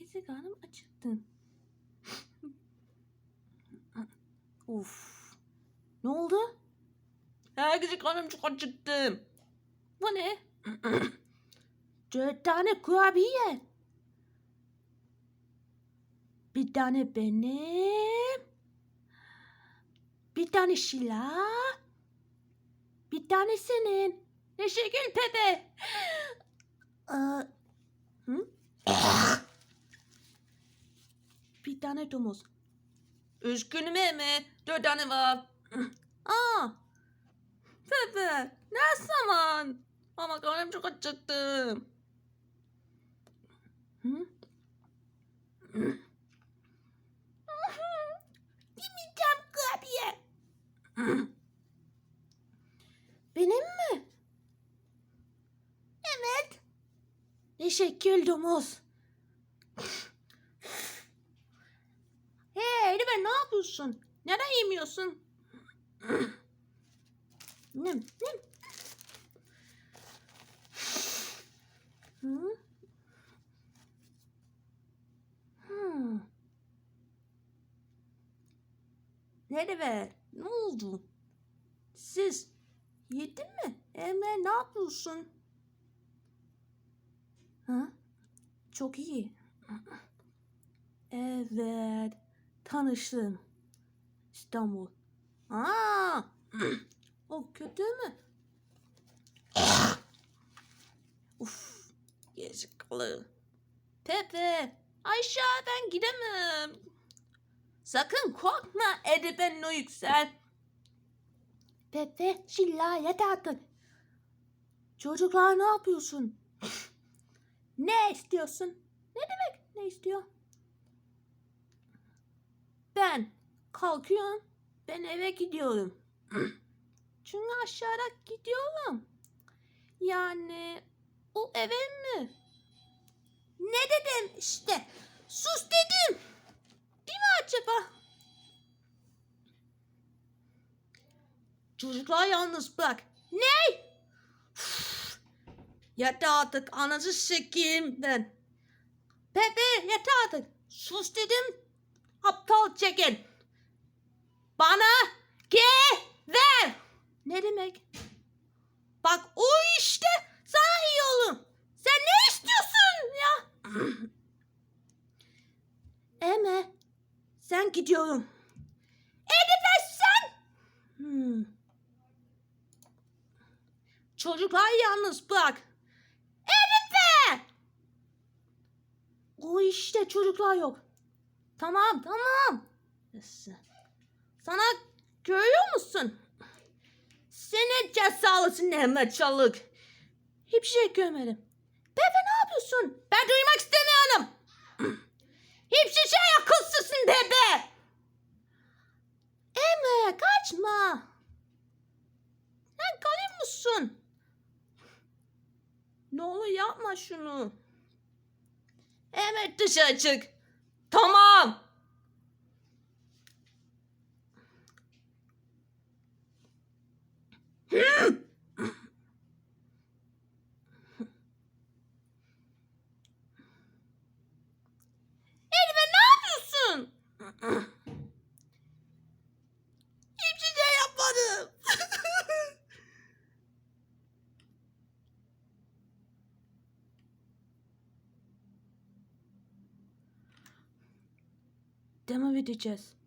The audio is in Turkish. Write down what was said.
Neyse karnım acıktı. of. Ne oldu? Herkese karnım çok acıktım. Bu ne? Dört tane kurabiye. Bir tane benim. Bir tane Şila. Bir tane senin. Teşekkür Pepe. Aa, hı? bir tane domuz. Üzgünüm mi? Dört tane var. Aa. Pepe. Ne zaman? Ama karnım çok acıktı. Hı? Yemeyeceğim kurabiye. Benim mi? Evet. Teşekkür domuz. Elif'e ne yapıyorsun? Neden yemiyorsun? nem nem. Hı? Hmm. Nerede? Ne oldu? Siz yedin mi? Emre ne yapıyorsun? Ha? Çok iyi. Evet. Tanıştım. İstanbul. Aa! o kötü mü? Uf. Yazıklı. Pepe. Aşağı ben gidemem. Sakın korkma Ediben o yüksel. Pepe Şilla yat artık. Çocuklar ne yapıyorsun? ne istiyorsun? Ne demek ne istiyor? Ben kalkıyorum. Ben eve gidiyorum. Çünkü aşağıda gidiyorum. Yani o eve mi? Ne dedim işte. Sus dedim. Değil mi acaba? Çocuklar yalnız bırak. Ne? Üf! Yeter artık anası sikeyim ben. Pepe yeter artık. Sus dedim. Aptal çekin. Bana ver. Ne demek? Bak o işte sana iyi olur. Sen ne istiyorsun ya? Eme sen gidiyorum. Edipe sen. Hmm. Çocuklar yalnız bırak. Edipe. O işte çocuklar yok. Tamam tamam. Sana görüyor musun? Seni cezalısın Mehmet Çalık. Hiçbir şey görmedim. Pepe ne yapıyorsun? Ben duymak istemiyorum. Hiçbir şey akılsızsın Pepe. Emre kaçma. Sen kalıyor musun? Ne olur yapma şunu. Evet dışarı çık. Tamam. Elime ne yapıyorsun? Hiçbir şey yapmadım. Demo edeceğiz.